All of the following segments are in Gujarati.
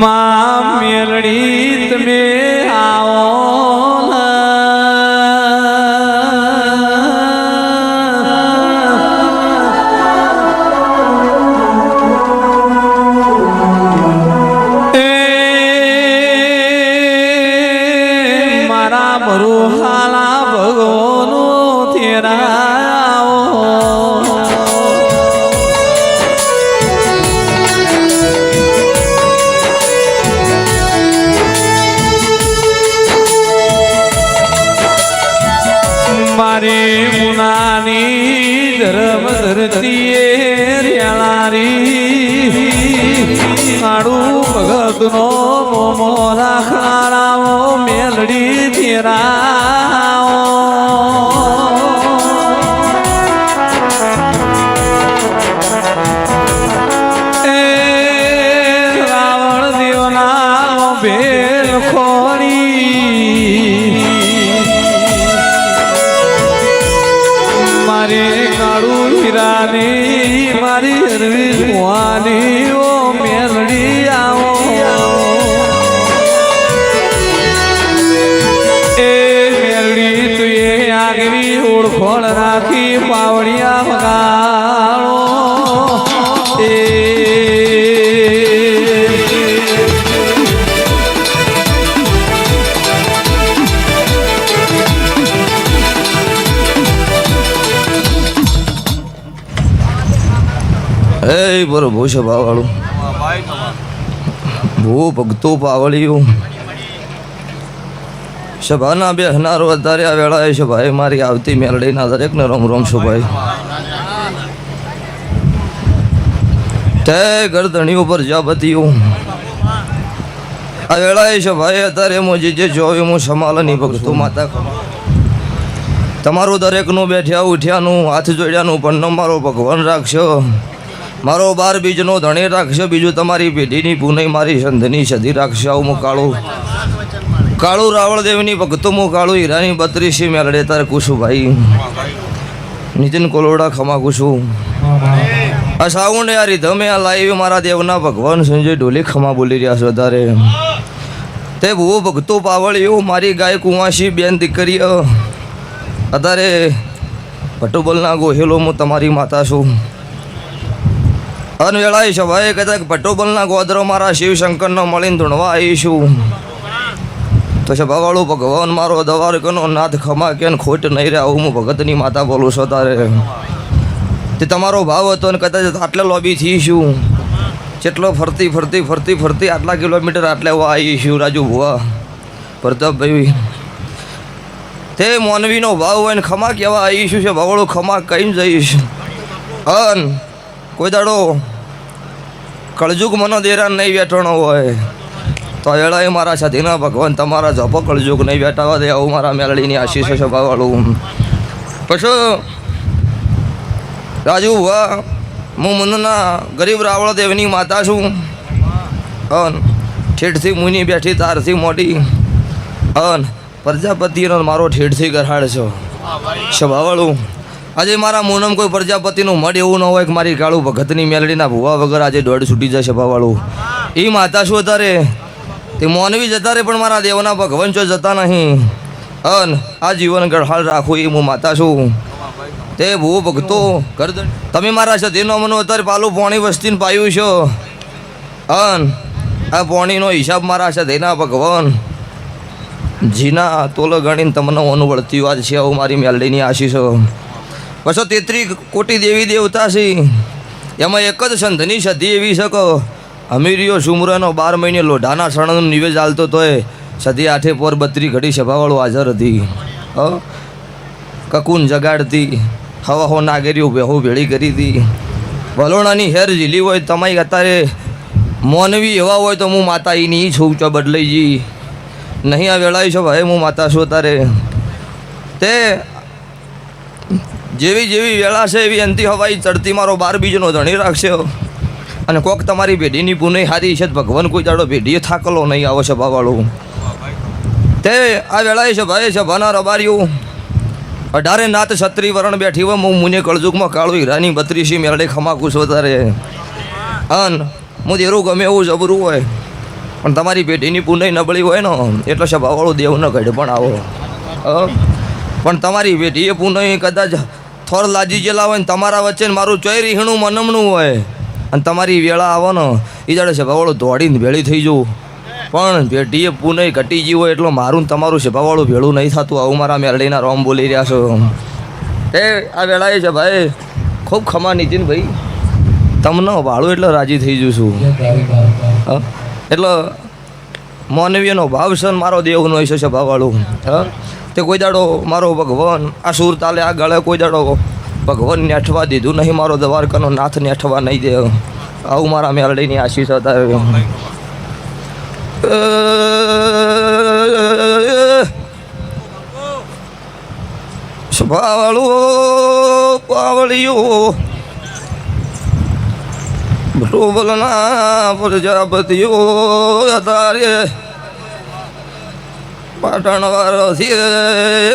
માં મેલડી. મારું ભગતનો મોમો રાખનારા મેલડી ધીરા મારી કાળું હીરાની મારી હરવી ભુવાની એ બરોબર છે ભાવાળું ભૂ પાવળિયું સભાના બે હનારો અત્યારે આ વેળાએ છે ભાઈ મારી આવતી મેલડીના દરેકને રોમ રોમ છું ભાઈ તે ગરદણી ઉપર જાપતિયું આ વેળાએ છે ભાઈ અત્યારે હું જે જોયું હું સમાલની ભગતું માતા તમારું દરેકનું બેઠ્યા, ઉઠ્યાનું, હાથ જોડ્યાનું પણ મારો ભગવાન રાખશો. મારો બાર બીજનો ધણી રાખશે બીજું તમારી પેઢીની પુનઈ મારી સંધની સધી રાખશે આવું હું કાળું કાળું રાવળદેવની ભક્તો હું કાળું હીરાની બત્રીસી મેળડે તાર કુશુભાઈ નીતિન કોલોડા ખમા કુશુ આ સાઉન્ડ યાર તમે આ લાઈવ મારા દેવના ભગવાન સંજય ઢોલી ખમા બોલી રહ્યા છો વધારે તે ભૂવો ભક્તો પાવળ્યો મારી ગાય કુંવાસી બેન દીકરીઓ અત્યારે પટુબલના ગોહેલો હું તમારી માતા છું અનવેળાએ ભાઈ કહેતા કે ભટ્ટોબલના ગોદરો મારા શિવશંકરનો મળીને ધૂણવા આવીશું તો છે ભગવાળું ભગવાન મારો દવારકનો નાથ ખમા કે ખોટ નહીં રહે આવું હું ભગતની માતા બોલું છું તારે. તે તમારો ભાવ હતો ને કદાચ આટલે લોબી થઈશું જેટલો ફરતી ફરતી ફરતી ફરતી આટલા કિલોમીટર આટલે આવીશું રાજુ ભુવા. પ્રતાપભાઈ, તે મોનવીનો ભાવ હોય ને ખમા કહેવા આવીશું છે ભગવાળું ખમા કહીને જઈશ. અન, કોઈ દાડો કળજુગ મનો દેરાન નહીં બેઠણો હોય. તો એળાએ મારા સાથીના ભગવાન તમારા જપો કળજુગ નહીં બેઠાવા દે આવું મારા મેલડીની આશીષ સ્વભાવવાળું પછી રાજુ વાહ હું મનના ગરીબ રાવળ દેવની માતા છું. અન ઠેઠથી મુની બેઠી તારથી મોટી. અન પ્રજાપતિનો મારો ઠેઠથી ગરહાડ છો. સ્વભાવાળું આજે મારા મોનમ કોઈ પ્રજાપતિનું મઢ એવું ન હોય કે મારી કાળું ભગતની મેલડીના ભૂવા વગર આજે દોડ છૂટી જશે ભાવાળું. એ માતા શું અત્યારે તે મોનવી જતા રે પણ મારા દેવના ભગવાન છો જતા નહીં. અન, આ જીવન ગઢાળ રાખું એ હું માતા છું. તે ભૂ ભક્તો કરદ તમે મારા સતીનો મનો અત્યારે પાલું પોણી વસ્તીને પાયું છો. અન, આ પોણીનો હિસાબ મારા સતીના ભગવાન. જીના તોલ ગણીને તમને અનુવળતી વાત છે આવું મારી મેલડીની આશીષો બસો તેત્રી કોટી દેવી દેવતા છે એમાં એક જ સંધની સધી એવી શકો. અમીરીઓ સુમરાનો બાર મહિને લોઢાના સણનું નિવેદ ચાલતો તોય સધી આઠે પોર બત્રી ઘડી સભાવાળો હાજર હતી. હ? કકુન જગાડતી હવા હો નાગેરીઓ બેહો ભેળી કરી હતી. વલોણાની હેર ઝીલી હોય તમારી અત્યારે મોનવી એવા હોય તો હું માતા એની છું ચો બદલાઈ જી. નહીં આ વેળાઈ છો ભાઈ, હું માતા છું તારે તે જેવી જેવી વેળા છે એવી અંતિ હવાઈ ચડતી મારો બાર બીજનો ધણી રાખશે. અને કોક તમારી ભેડીની પુનઃ હારી છે ભગવાન કોઈ દાડો ભેડીએ થાકલો નહીં આવો છે ભાવાળું તે આ વેળાએ છે ભાઈ છે ભાના રબાર્યું અઢારે નાત છત્રી વરણ બેઠી હોય હું મુને કળજુકમાં કાળું હીરાની બત્રીસી મેળે ખમાકુશ વધારે. અન હું દેરું ગમે એવું જબરું હોય, પણ તમારી પેઢીની પુનઈ નબળી હોય ને, એટલે સભાવાળો દેવ ન ઘડે પણ આવો? પણ તમારી પેઢીએ પુનઈ કદાચ થોર લાજી જેલા હોય ને તમારા વચ્ચે મારું ચોય રીહણું મનમણું હોય. અને તમારી વેળા આવવાનો. એ જાડે સભાવાળું દોડીને ભેળી થઈ જવું. પણ ભેટીએ પૂને ઘટી ગયું હોય એટલું મારું તમારું સભાવાળું ભેળું નહીં થતું. આવું મારા મેરડીના રોમ બોલી રહ્યા છો. એ, આ વેળાએ છે ભાઈ. ખૂબ ખમા નીતિનભાઈ તમને વાળું એટલે રાજી થઈ જઉં છું? એટલે માનવીયનો ભાવ છે મારો દેવનો છે ભાવવાળું હ? તે કોઈ દાડો મારો ભગવાન આ સુર તાલે આ ગળે કોઈ દાડો ભગવાન નેઠવા દીધું નહીં, મારો દ્વારકાનો નાથ નેઠવા નહીં દે. આવું મારા મેરડીની આશીષ હતા. સ્વભાવાળું પાવળિયું ભ્રુવલના પ્રજાપતિઓ તારે પાટણ વારથી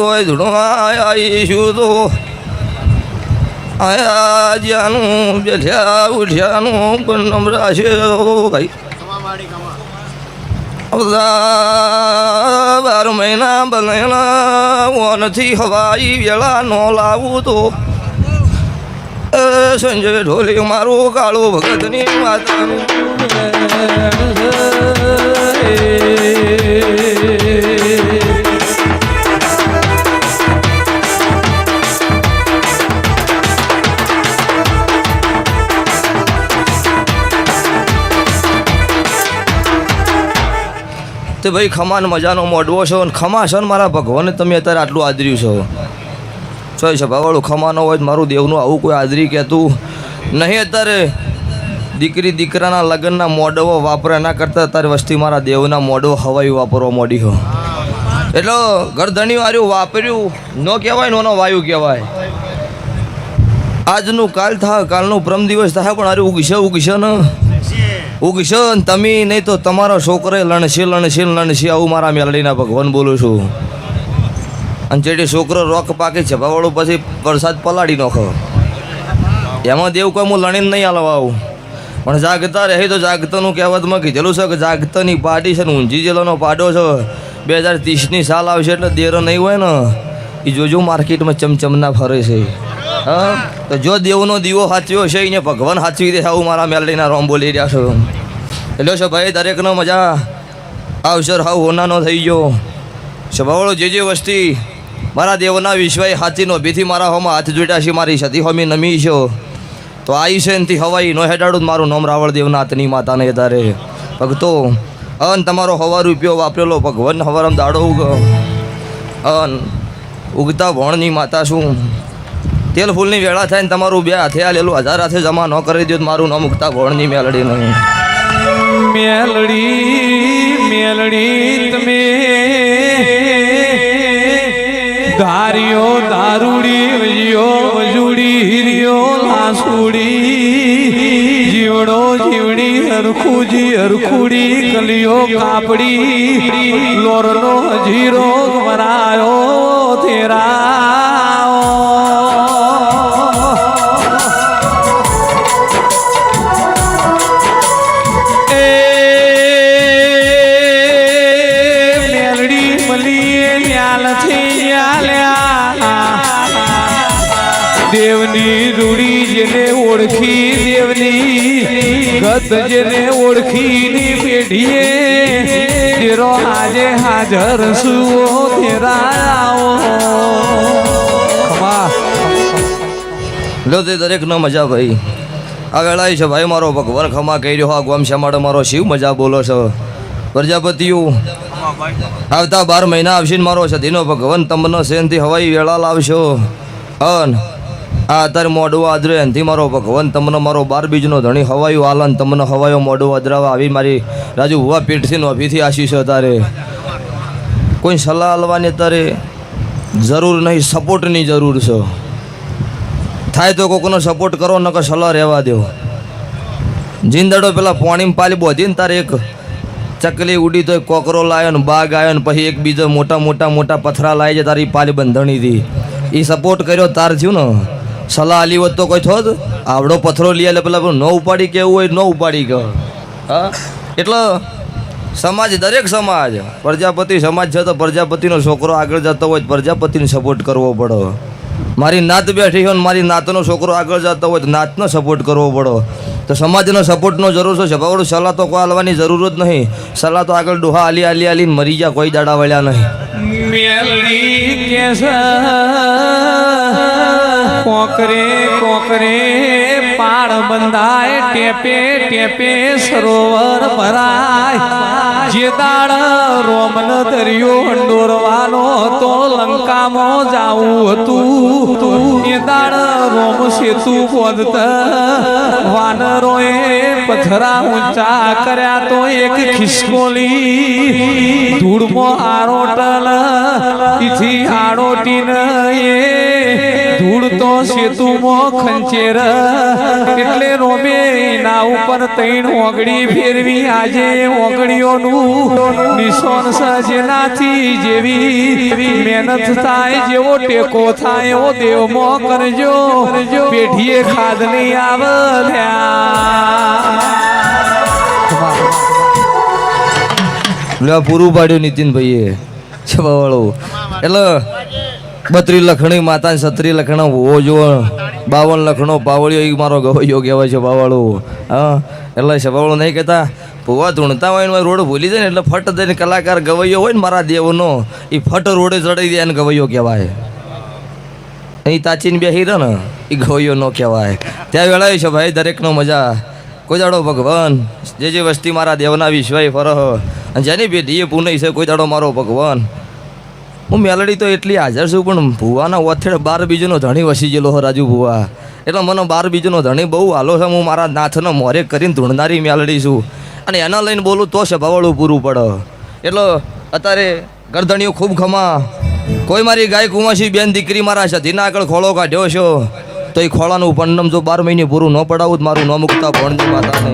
હોય ધૂણવા તો આયા જ્યાંનું બેઠ્યા, ઉઠ્યાનું, પણ નમરાશે ભાઈ. બાર મહિના બનેલા, ઓનથી હવાઈ વેળા નો લાવું તો સંજય ઢોલી મારું કાળું ભગતની માતાનું. તે ભાઈ ખમાન મજાનો મોડવો છો અને ખમા છો ને મારા ભગવાને તમે અત્યારે આટલું આદર્યું છો? છે ભાવાળું ખમાનો હોય મારું દેવનું આવું કોઈ આદરી કહેતું નહીં અત્યારે? દીકરી દીકરાના લગ્નના મોડવો વાપરે એના કરતાં અત્યારે વસ્તી મારા દેવના મોડવો હવાયું વાપરવા મોડી હો. એટલે ગરધણી વાર્યું, વાપર્યું, ન કહેવાય નોનો વાયુ કહેવાય. આજનું કાલ થાય કાલનું પ્રમ દિવસ થાય પણ અરે ઉગશે ઉગશે ને. ઉગશે ને તમે નહીં તો તમારો છોકરે લણશે લણશે લણશે આવું મારા મેલડીના ભગવાન બોલું છું. અને જેટલી છોકરો રોક પાકે છે ભાવાળું પછી વરસાદ પલાળી નાખો. એમાં દેવું કોઈ હું લણીને નહીં હાલવા આવું. પણ જાગતા રહે તો જાગતાનું કહેવતમાં કીધેલું છે કે જાગતાની પાર્ટી છે ને ઊંઝી જિલ્લાનો પાડો છે. બે હજાર ત્રીસની સાલ આવશે એટલે દેરો નહીં હોય ને. એ જોજો માર્કેટમાં ચમચમના ફરે છે. તો જો દેવનો દીવો સાચવ્યો છે, એને ભગવાન સાચવી દે આવું મારા મેલડીના રોમ બોલી રહ્યા છો. એટલે છે ભાઈ, દરેકનો મજા અવસર હાવ હોનાનો થઈ ગયો. સ્વભાવળો જે જે વસ્તી મારા દેવના વિશ્વાય હાથીનો ભીથી મારા હોમાં હાથ જોડ્યા છે, મારી સતી હોમી નમી છો. તો આવી છે એનથી હવાઈ, નો હેડાડું મારું નોમ રાવળ દેવનાથની માતાને તારે ભક્તો, અન તમારો હવા રૂપિયો વાપરેલો ભગવાન હવારમ દાડો ઉગ, અન ઉગતા ભણની માતા શું તેલ ફૂલની વેળા થાય ને તમારું બે હાથે આ લેલું હજાર હાથે જમા ન કરી દો મારું ન મુકતા ગોળની મેલડી નહીં. મેલડી મેલડી તમે. ધાર્યો દારૂડી વજ્યો વજુડી હિરિયો લાસુડી. જીવડો જીવડી, હરખુજી હરખુડી, કલિયો કાપડી. લોરનો જીરો મરાયો તેરા. ન્યાલ્યા દેવની રૂડી જેને ઓળખી દેવની ગત જેને ઓળખીની પેઢીએ, તેરો આજે હાજર સુઓ તેરા લો તે દરેકનો મજા ભાઈ. આ વેળાએ છે ભાઈ મારો ભગવાન, ખમા કહી રહ્યો આ ગોમ શ્યામાડો મારો શિવ મજા બોલો છો. પ્રજાપતિઓ આવતા બાર મહિના આવશે ને મારો સધીનો ભગવાન, તમને સેનથી હવાઈ વેળા લાવશો? અન આ અત્યારે મોડું આદરે એનથી મારો ભગવાન, તમને મારો બાર બીજનો ધણી હવાયું આલન તમને હવાયો મોડું આદરાવા આવી મારી રાજુ હુવા પીઠથી નોભીથી આશીષ તારે કોઈ સલાહ આલવાની તારે જરૂર નહીં, સપોર્ટની જરૂર છે. થાય તો કોકનો સપોર્ટ કરો ન કે સલાહ રહેવા દો જિંદડો પેલા પોણીમાં પાલી બોધી ને તારે એક ચકલી ઉડી તો કોકરો લાયો ને બાગ આવ્યો ને પછી એક બીજો મોટા મોટા મોટા પથરા લાવી છે તારી પાલી બંધણીથી. એ સપોર્ટ કર્યો તાર થયું ને. સલાહ આલી હોત તો કોઈ થોત. આવડો પથરો લઈ એટલે પેલા ન ઉપાડી કેવું હોય ન ઉપાડી કે. હા? એટલે સમાજ દરેક સમાજ, પ્રજાપતિ સમાજ છે તો પ્રજાપતિનો છોકરો આગળ જતો હોય પ્રજાપતિને સપોર્ટ કરવો પડે. મારી નાત બેઠી હોય મારી નાતનો છોકરો આગળ જતો હોય તો નાતનો સપોર્ટ કરવો પડો. તો સમાજનો સપોર્ટનો જરૂર છે સભાવાળું સલાહ તો કોઈ હાલવાની જરૂર જ નહીં. સલાહ તો આગળ ડોહા આલી આલી આલીને મરી જા, કોઈ દાડા વળ્યા નહીં. કોકરે કોકરે પાળ બંધાય, ટેપે ટેપે સરોવર ભરાય. જે દાળ રોમન દરિયો ડોરવાનો હતો, લંકામાં જાવું હતું. એ દાળ રોમ સેતુ બોધતા વાનરોએ પથરા ઊંચા કર્યા તો એક ખિસકોલી. ધૂળમાં આરોટલ ઇથી આરોટીન એ ધૂળ તો સેતુમાં ખંચેર. એટલે રોમે એના ઉપર તૈણ ઓગળી ફેરવી. આજે ઓગળીઓનું નિશોન સજનાથી જેવી મહેનત થાય, જેવો ટેકો થાય, એવો દેવમાં કરજો. પેઢીએ ખાદ નહીં આવ્યા પૂરું પાડ્યું નીતિનભાઈએ. છવાવાળો. એટલે બત્રી લખણી માતા સત્રી લખણા હોવો જો બાવન લખણો પાવળિયો એ મારો ગવૈયો કહેવાય છે બાવાળું. હા, એટલે શબાવળો નહીં કહેતા. ભૂવા ધૂણતા હોય ને રોડ ભૂલી જાય ને એટલે ફટ દઈને કલાકાર ગવૈયો હોય ને મારા દેવનો એ ફટ રોડે ચડાવી દે એને ગવૈયો કહેવાય. અહીં તાચીને બેસી રહે ને એ ગવૈયો ન કહેવાય. ત્યાં વેળાય છે ભાઈ, દરેકનો મજા. કોઈ દાડો ભગવાન, જે જે વસ્તી મારા દેવના વિશ્વાય ફરહ. અને જેની પેઢીએ પુનઈ છે કોઈ દાડો મારો ભગવાન. હું મેલડી તો એટલી હાજર છું, પણ ભુવાના ઓથેડ બાર બીજનો ધણી વસી ગયેલો હો રાજુ ભુવા. એટલે મને બાર બીજનો ધણી બહુ હાલો છે, હું મારા નાથનો મોરે કરીને ધૂણનારી મેલડી છું. અને એના લઈને બોલું તો સભાવાળું પૂરું પડે. એટલે અત્યારે ગરદણીઓ ખૂબ ખમા. કોઈ મારી ગાય કુમાસી બેન દીકરી મારા સધીના આગળ ખોળો કાઢ્યો છો, તો એ ખોળાનું પંડમ જો બાર મહિને પૂરું ન પડાવું, તો મારું ન મૂકતા ભણજી માતાને.